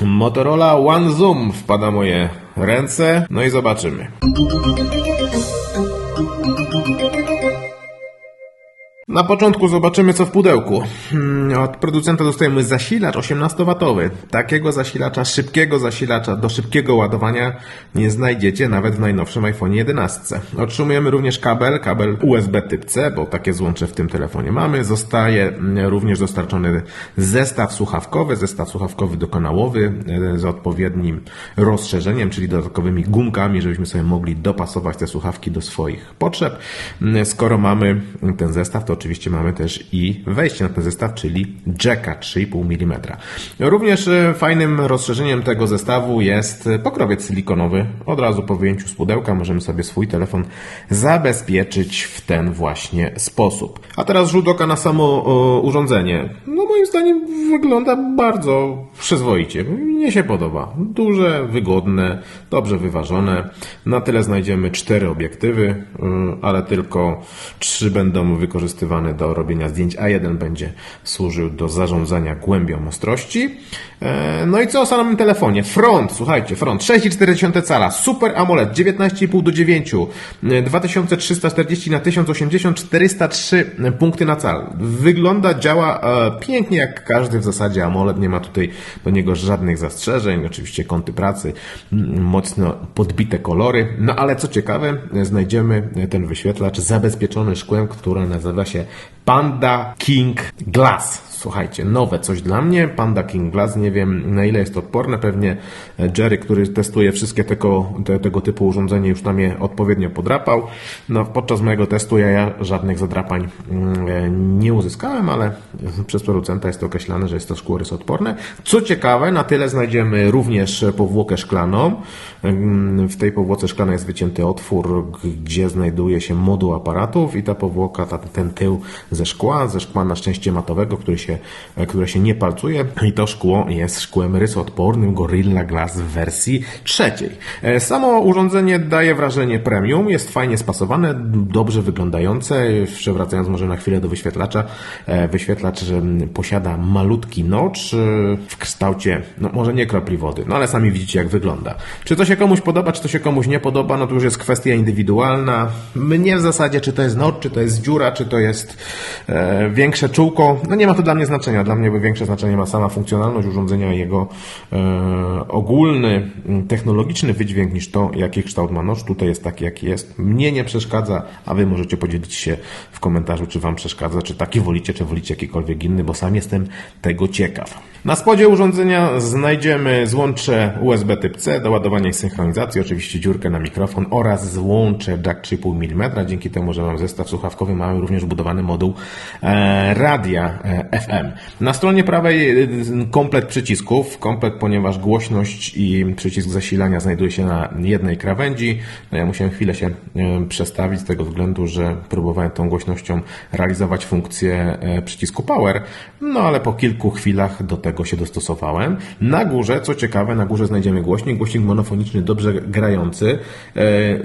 Motorola One Zoom wpada moje ręce, no i zobaczymy. Na początku zobaczymy co w pudełku. Hmm, Od producenta dostajemy zasilacz 18W. Takiego zasilacza, szybkiego zasilacza do szybkiego ładowania nie znajdziecie nawet w najnowszym iPhone 11. Otrzymujemy również kabel, kabel USB typ C, bo takie złącze w tym telefonie mamy. Zostaje mm, również dostarczony zestaw słuchawkowy, zestaw słuchawkowy dokonałowy e, z odpowiednim rozszerzeniem, czyli dodatkowymi gumkami, żebyśmy sobie mogli dopasować te słuchawki do swoich potrzeb. Mm, Skoro mamy ten zestaw, to oczywiście mamy też i wejście na ten zestaw, czyli jacka 3,5 mm. Również e, fajnym rozszerzeniem tego zestawu jest e, pokrowiec silikonowy. Od razu po wyjęciu z pudełka możemy sobie swój telefon zabezpieczyć w ten właśnie sposób. A teraz rzut oka na samo urządzenie. No moim zdaniem wygląda bardzo przyzwoicie. Mnie się podoba. Duże, wygodne, dobrze wyważone. Na tyle znajdziemy cztery obiektywy, y, ale tylko trzy będą wykorzystywane do robienia zdjęć, a jeden będzie służył do zarządzania głębią ostrości. E, No i co o samym telefonie? Front, słuchajcie, front 6,4 cala, Super AMOLED 19,5 do 9, e, 2340 na 1080, 403 punkty na cal. Wygląda, działa e, pięknie jak każdy w zasadzie AMOLED, nie ma tutaj do niego żadnych zastrzeżeń, oczywiście kąty pracy, mocno podbite kolory, no ale co ciekawe, e, znajdziemy ten wyświetlacz zabezpieczony szkłem, które nazywa się Panda King Glass. Słuchajcie, nowe coś dla mnie. Panda King Glass, nie wiem na ile jest odporne. Pewnie Jerry, który testuje wszystkie tego, te, tego typu urządzenia, już tam je odpowiednio podrapał. No, podczas mojego testu ja, ja żadnych zadrapań mm, nie uzyskałem, ale przez producenta jest to określane, że jest to szkło rysodporne. Co ciekawe, na tyle znajdziemy również powłokę szklaną. Mm, W tej powłoce szklanej jest wycięty otwór, gdzie znajduje się moduł aparatów i ta powłoka, ta, ten tył ze szkła, ze szkła na szczęście matowego, który się, e, które się nie palcuje i to szkło jest szkłem rysoodpornym Gorilla Glass w wersji trzeciej. E, Samo urządzenie daje wrażenie premium, jest fajnie spasowane, dobrze wyglądające. Przewracając może na chwilę do wyświetlacza, e, wyświetlacz posiada malutki notch e, w kształcie, no może nie kropli wody, no ale sami widzicie jak wygląda. Czy to się komuś podoba, czy to się komuś nie podoba, no to już jest kwestia indywidualna. Mnie w zasadzie, czy to jest notch, czy to jest dziura, czy to jest e, większe czółko, no nie ma to dla mnie znaczenia. Dla mnie większe znaczenie ma sama funkcjonalność urządzenia, jego e, ogólny, m, technologiczny wydźwięk niż to, jaki kształt ma nóż. Tutaj jest taki, jaki jest. Mnie nie przeszkadza, a wy możecie podzielić się w komentarzu, czy wam przeszkadza, czy taki wolicie, czy wolicie jakikolwiek inny, bo sam jestem tego ciekaw. Na spodzie urządzenia znajdziemy złącze USB typ C do ładowania i synchronizacji, oczywiście dziurkę na mikrofon oraz złącze jack 3,5 mm. Dzięki temu, że mam zestaw słuchawkowy, mamy również wbudowany moduł e, radia e. Na stronie prawej e, komplet przycisków, komplet, ponieważ głośność i przycisk zasilania znajduje się na jednej krawędzi. No ja musiałem chwilę się e, przestawić z tego względu, że próbowałem tą głośnością realizować funkcję e, przycisku power, no ale po kilku chwilach do tego się dostosowałem. Na górze, co ciekawe, na górze znajdziemy głośnik, głośnik monofoniczny dobrze grający.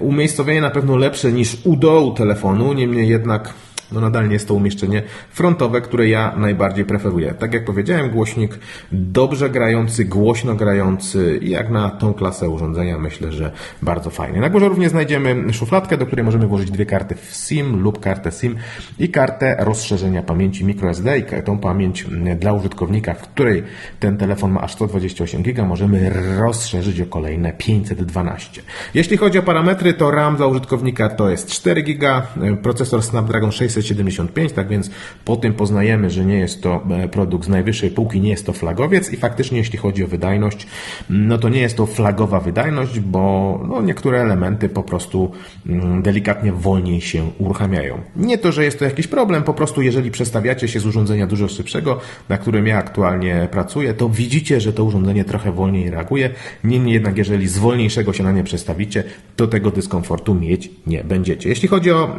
Umiejscowienie na pewno lepsze niż u dołu telefonu, niemniej jednak no nadal nie jest to umieszczenie frontowe, które ja najbardziej preferuję. Tak jak powiedziałem, głośnik dobrze grający, głośno grający i jak na tą klasę urządzenia myślę, że bardzo fajny. Na górze również znajdziemy szufladkę, do której możemy włożyć dwie karty w SIM lub kartę SIM i kartę rozszerzenia pamięci microSD i tą pamięć dla użytkownika, w której ten telefon ma aż 128 GB, możemy rozszerzyć o kolejne 512. Jeśli chodzi o parametry, to RAM dla użytkownika to jest 4 GB, procesor Snapdragon 675, tak więc po tym poznajemy, że nie jest to e, produkt z najwyższej półki, nie jest to flagowiec i faktycznie jeśli chodzi o wydajność, no to nie jest to flagowa wydajność, bo no, niektóre elementy po prostu mm, delikatnie wolniej się uruchamiają. Nie to, że jest to jakiś problem, po prostu jeżeli przestawiacie się z urządzenia dużo szybszego, na którym ja aktualnie pracuję, to widzicie, że to urządzenie trochę wolniej reaguje. Niemniej jednak, jeżeli z wolniejszego się na nie przestawicie, to tego dyskomfortu mieć nie będziecie. Jeśli chodzi o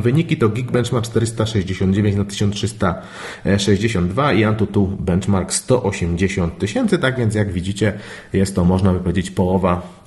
wyniki, to Ma 469 na 1362 i Antutu Benchmark 180 tysięcy, tak więc jak widzicie, jest to, można by powiedzieć, połowa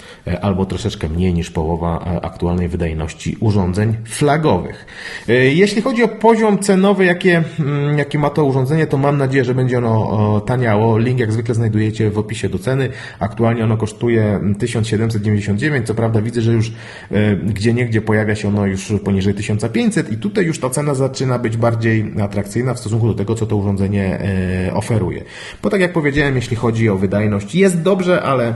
albo troszeczkę mniej niż połowa e, aktualnej wydajności urządzeń flagowych. E, Jeśli chodzi o poziom cenowy, jakie, mm, jaki ma to urządzenie, to mam nadzieję, że będzie ono taniało. Link jak zwykle znajdujecie w opisie do ceny. Aktualnie ono kosztuje 1799. Co prawda widzę, że już e, gdzie niegdzie pojawia się ono już poniżej 1500 i tutaj już ta cena zaczyna być bardziej atrakcyjna w stosunku do tego, co to urządzenie e, oferuje. Bo tak jak powiedziałem, jeśli chodzi o wydajność, jest dobrze, ale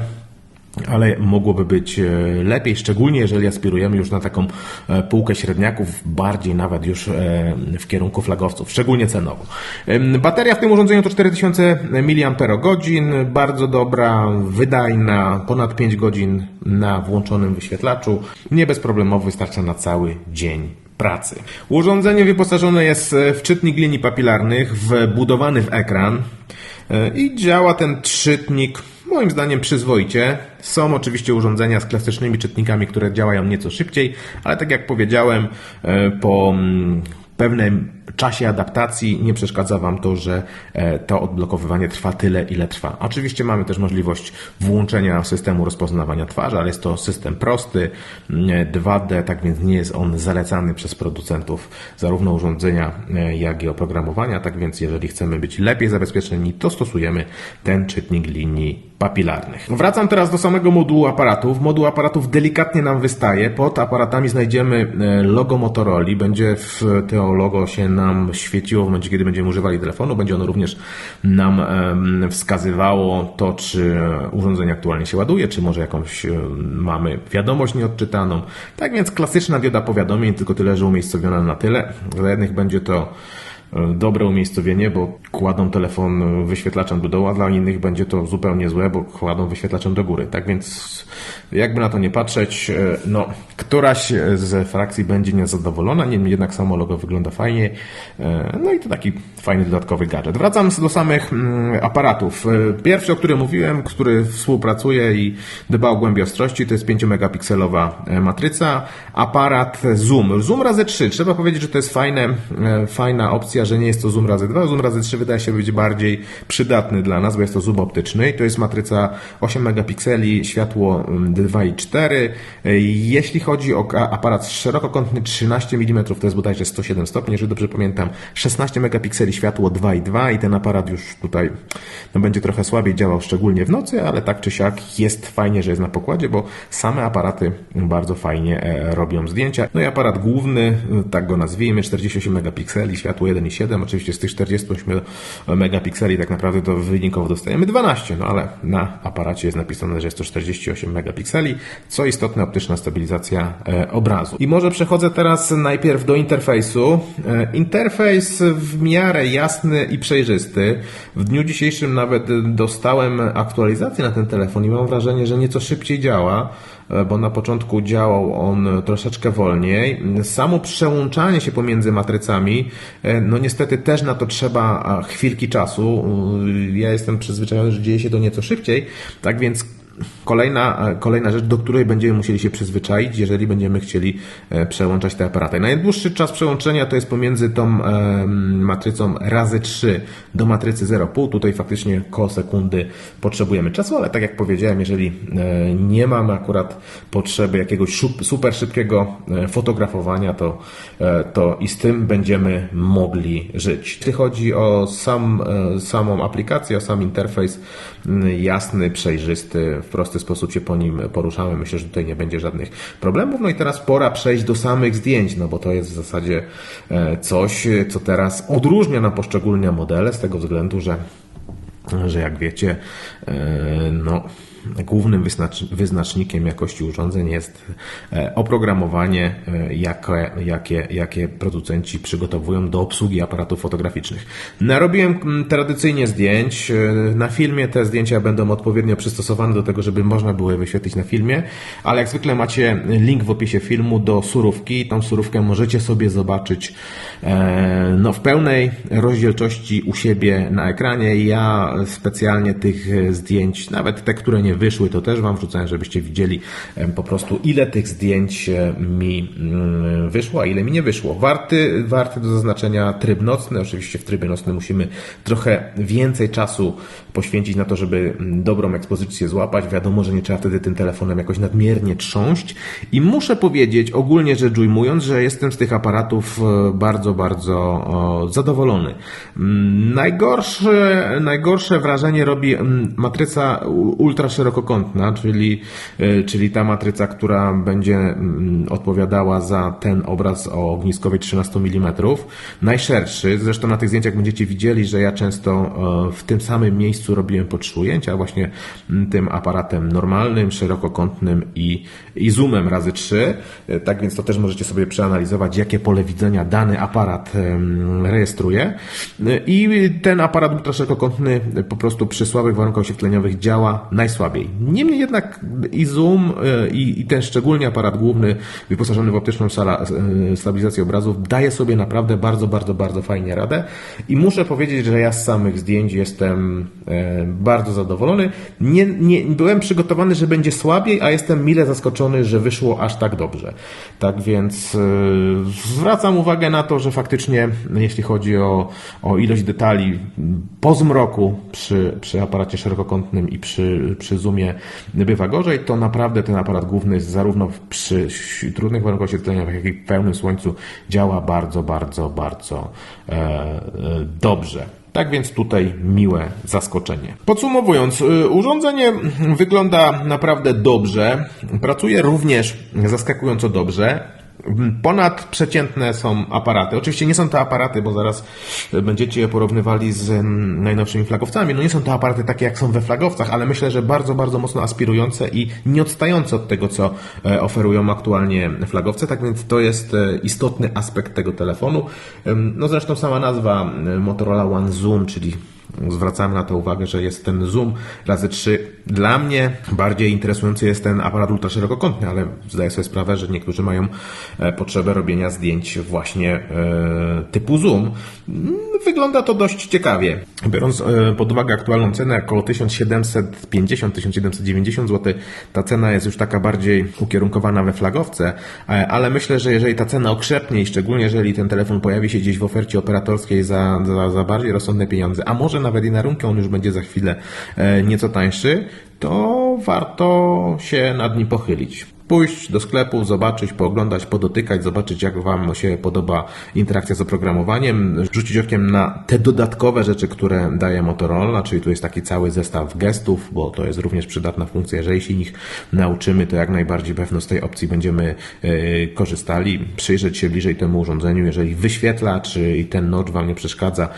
ale mogłoby być e, lepiej, szczególnie jeżeli aspirujemy już na taką e, półkę średniaków, bardziej nawet już e, w kierunku flagowców, szczególnie cenowo. Bateria w tym urządzeniu to 4000 mAh, bardzo dobra, wydajna, ponad 5 godzin na włączonym wyświetlaczu, nie bezproblemowo wystarcza na cały dzień pracy. Urządzenie wyposażone jest w czytnik linii papilarnych, wbudowany w ekran i działa ten czytnik moim zdaniem przyzwoicie. Są oczywiście urządzenia z klasycznymi czytnikami, które działają nieco szybciej, ale tak jak powiedziałem, e, po mm, pewnym czasie adaptacji nie przeszkadza Wam to, że e, to odblokowywanie trwa tyle, ile trwa. Oczywiście mamy też możliwość włączenia systemu rozpoznawania twarzy, ale jest to system prosty, mm, 2D, tak więc nie jest on zalecany przez producentów zarówno urządzenia, e, jak i oprogramowania. Tak więc jeżeli chcemy być lepiej zabezpieczeni, to stosujemy ten czytnik linii papilarnych. Wracam teraz do samego modułu aparatów. Moduł aparatów delikatnie nam wystaje. Pod aparatami znajdziemy e, logo Motorola. Będzie w to logo się nam świeciło w momencie, kiedy będziemy używali telefonu. Będzie ono również nam wskazywało to, czy urządzenie aktualnie się ładuje, czy może jakąś mamy wiadomość nieodczytaną. Tak więc klasyczna dioda powiadomień, tylko tyle, że umiejscowiona na tyle. Dla jednych będzie to dobre umiejscowienie, bo kładą telefon wyświetlaczem do dołu, a dla innych będzie to zupełnie złe, bo kładą wyświetlaczem do góry. Tak więc jakby na to nie patrzeć, e, no, któraś z frakcji będzie niezadowolona, niemniej jednak samo logo wygląda fajnie. E, No i to taki fajny dodatkowy gadżet. Wracam do samych mm, aparatów. E, Pierwszy, o którym mówiłem, który współpracuje i dba o głębię ostrości, to jest 5-megapikselowa e, matryca. Aparat zoom. Zoom razy 3. Trzeba powiedzieć, że to jest fajne, e, fajna opcja, że nie jest to zoom razy 2. Zoom razy 3 wydaje się być bardziej przydatny dla nas, bo jest to zoom optyczny. I to jest matryca 8 megapikseli, światło mm, 2,4. E, Jeśli chodzi o aparat szerokokątny 13 mm, to jest bodajże 107 stopni, jeżeli dobrze pamiętam. 16 megapikseli, światło 2,2 i ten aparat już tutaj no, będzie trochę słabiej działał, szczególnie w nocy, ale tak czy siak jest fajnie, że jest na pokładzie, bo same aparaty bardzo fajnie e, robią zdjęcia. No i aparat główny, tak go nazwijmy, 48 megapikseli, światło 1,7. Oczywiście z tych 48 megapikseli tak naprawdę to wynikowo dostajemy 12, no ale na aparacie jest napisane, że jest to 48 megapikseli. Co istotne, optyczna stabilizacja e, obrazu. I może przechodzę teraz najpierw do interfejsu. E, Interfejs w miarę jasny i przejrzysty. W dniu dzisiejszym nawet dostałem aktualizację na ten telefon i mam wrażenie, że nieco szybciej działa bo na początku działał on troszeczkę wolniej. Samo przełączanie się pomiędzy matrycami, e, no niestety też na to trzeba chwilki czasu. Y, Ja jestem przyzwyczajony, że dzieje się to nieco szybciej, tak więc Kolejna, kolejna rzecz, do której będziemy musieli się przyzwyczaić, jeżeli będziemy chcieli e, przełączać te aparaty. Najdłuższy czas przełączenia to jest pomiędzy tą e, matrycą razy 3 do matrycy 0,5. Tutaj faktycznie koło sekundy potrzebujemy czasu, ale tak jak powiedziałem, jeżeli e, nie mamy akurat potrzeby jakiegoś super szybkiego fotografowania, to, to i z tym będziemy mogli żyć. Jeśli chodzi o sam, samą aplikację, o sam interfejs, jasny, przejrzysty, w prosty sposób się po nim poruszamy. Myślę, że tutaj nie będzie żadnych problemów. No i teraz pora przejść do samych zdjęć, no bo to jest w zasadzie e, coś, co teraz odróżnia na poszczególne modele z tego względu, że że jak wiecie, e, no, głównym wyznacz- wyznacznikiem jakości urządzeń jest e, oprogramowanie, e, jakie, jakie, jakie producenci przygotowują do obsługi aparatów fotograficznych. Narobiłem mm, tradycyjnie zdjęć. E, Na filmie te zdjęcia będą odpowiednio przystosowane do tego, żeby można było je wyświetlić na filmie, ale jak zwykle macie link w opisie filmu do surówki. Tą surówkę możecie sobie zobaczyć no, w pełnej rozdzielczości u siebie na ekranie. Ja specjalnie tych zdjęć, nawet te, które nie wyszły, to też Wam wrzucałem, żebyście widzieli po prostu ile tych zdjęć e, mi mm, wyszło, a ile mi nie wyszło. Warty, warty do zaznaczenia tryb nocny. Oczywiście w trybie nocnym musimy trochę więcej czasu poświęcić na to, żeby mm, dobrą ekspozycję złapać. Wiadomo, że nie trzeba wtedy tym telefonem jakoś nadmiernie trząść. I muszę powiedzieć, ogólnie rzecz ujmując, że jestem z tych aparatów e, bardzo, bardzo zadowolony. Mm, Najgorsze, najgorsze wrażenie robi matryca u- ultraszerokokątna, czyli, e, czyli ta matryca, która będzie mm, odpowiadała za ten obraz o ogniskowej 13 mm. Najszerszy, zresztą na tych zdjęciach będziecie widzieli, że ja często e, w tym samym miejscu robiłem po trzy ujęcia, właśnie mm, tym aparatem normalnym, szerokokątnym i, i zoomem razy 3. Tak więc to też możecie sobie przeanalizować, jakie pole widzenia dany aparat rejestruje. E, I ten aparat ultraszerokokątny po prostu przy słabych warunkach oświetleniowych działa najsłabiej. Niemniej jednak i zoom, e, i, i ten szczególnie aparat główny wyposażony w optyczną sala, e, stabilizację obrazów daje sobie naprawdę bardzo, bardzo, bardzo fajnie radę. I muszę powiedzieć, że ja z samych zdjęć jestem e, bardzo zadowolony. Nie, nie, byłem przygotowany, że będzie słabiej, a jestem mile zaskoczony, że wyszło aż tak dobrze. Tak więc zwracam uwagę na to, że faktycznie, jeśli chodzi o, o ilość detali po zmroku przy, przy aparacie szerokokątnym i przy, przy zoomie bywa gorzej, to naprawdę ten aparat główny zarówno przy trudnych warunkach oświetleniowych, jak i w pełnym słońcu działa bardzo, bardzo, bardzo e, e, dobrze. Tak więc tutaj miłe zaskoczenie. Podsumowując, y, urządzenie wygląda naprawdę dobrze. Pracuje również zaskakująco dobrze. Ponadprzeciętne są aparaty. Oczywiście nie są to aparaty, bo zaraz będziecie je porównywali z najnowszymi flagowcami. No nie są to aparaty takie jak są we flagowcach, ale myślę, że bardzo, bardzo mocno aspirujące i nie odstające od tego, co e, oferują aktualnie flagowce. Tak więc to jest e, istotny aspekt tego telefonu. No zresztą sama nazwa e, Motorola One Zoom, czyli zwracamy na to uwagę, że jest ten zoom razy 3. Dla mnie bardziej interesujący jest ten aparat ultraszerokokątny, ale zdaję sobie sprawę, że niektórzy mają e, potrzebę robienia zdjęć właśnie e, typu zoom. Wygląda to dość ciekawie. Biorąc e, pod uwagę aktualną cenę około 1750-1790 zł, ta cena jest już taka bardziej ukierunkowana we flagowce, ale myślę, że jeżeli ta cena okrzepnie i szczególnie jeżeli ten telefon pojawi się gdzieś w ofercie operatorskiej za, za, za bardziej rozsądne pieniądze, a może nawet i na rynku on już będzie za chwilę e, nieco tańszy, to warto się nad nim pochylić. Pójść do sklepu, zobaczyć, pooglądać, podotykać, zobaczyć jak Wam się podoba interakcja z oprogramowaniem, rzucić okiem na te dodatkowe rzeczy, które daje Motorola, czyli tu jest taki cały zestaw gestów, bo to jest również przydatna funkcja, jeżeli się ich nauczymy, to jak najbardziej pewno z tej opcji będziemy e, korzystali, przyjrzeć się bliżej temu urządzeniu, jeżeli wyświetla, czy ten notch Wam nie przeszkadza,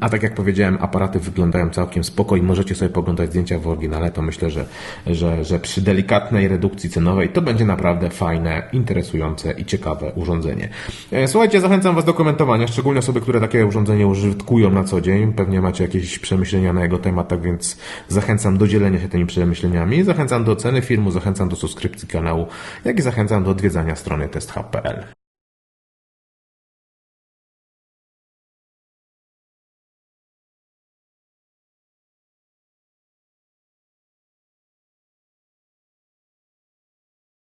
a tak jak powiedziałem, aparaty wyglądają całkiem spoko i możecie sobie poglądać zdjęcia w oryginale, to myślę, że, że, że przy delikatnej redukcji cenowej to będzie naprawdę fajne, interesujące i ciekawe urządzenie. E, Słuchajcie, zachęcam Was do komentowania, szczególnie osoby, które takie urządzenie użytkują na co dzień. Pewnie macie jakieś przemyślenia na jego temat, tak więc zachęcam do dzielenia się tymi przemyśleniami. Zachęcam do oceny filmu, zachęcam do subskrypcji kanału, jak i zachęcam do odwiedzania strony testhub.pl.